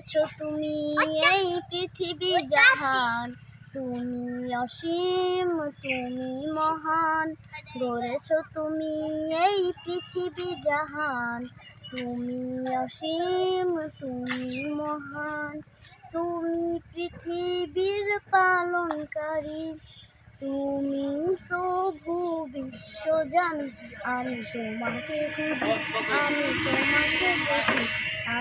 গড়েছ তুমি এই পৃথিবী জাহান। তুমি অসীম তুমি মহান। গড়েছ তুমি এই পৃথিবী জাহান। তুমি অসীম তুমি মহান। তুমি পৃথিবীর পালনকারী। তুমি প্রভু বিশ্বজান আমি তোমাকে খুঁজি আমি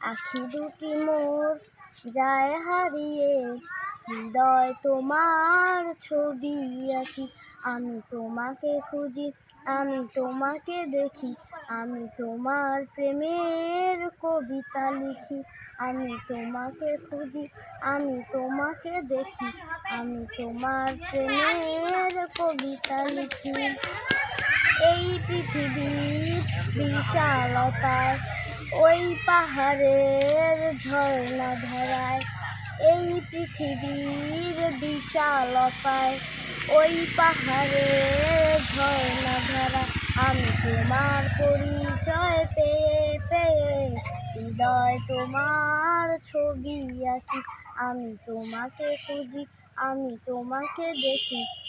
আখি দুটি মোর যায় হারিয়ে, হৃদয় তোমার ছবি আঁকি। আমি তোমাকে খুঁজি, আমি তোমাকে দেখি, আমি তোমার প্রেমের কবিতা লিখি। আমি তোমাকে খুঁজি, আমি তোমাকে দেখি, আমি তোমার প্রেমের কবিতা লিখি। এই পৃথিবীর বিশালতায় ওই পাহাড়ের ঝর্ণা ধরায়, এই পৃথিবীর বিশালতায় ওই পাহাড়ের ঝর্ণা ধরা, আমি তোমার পরিচয় পেয়ে পেয়ে হৃদয় তোমার ছবি আঁকি। আমি তোমাকে খুঁজি, আমি তোমাকে দেখি।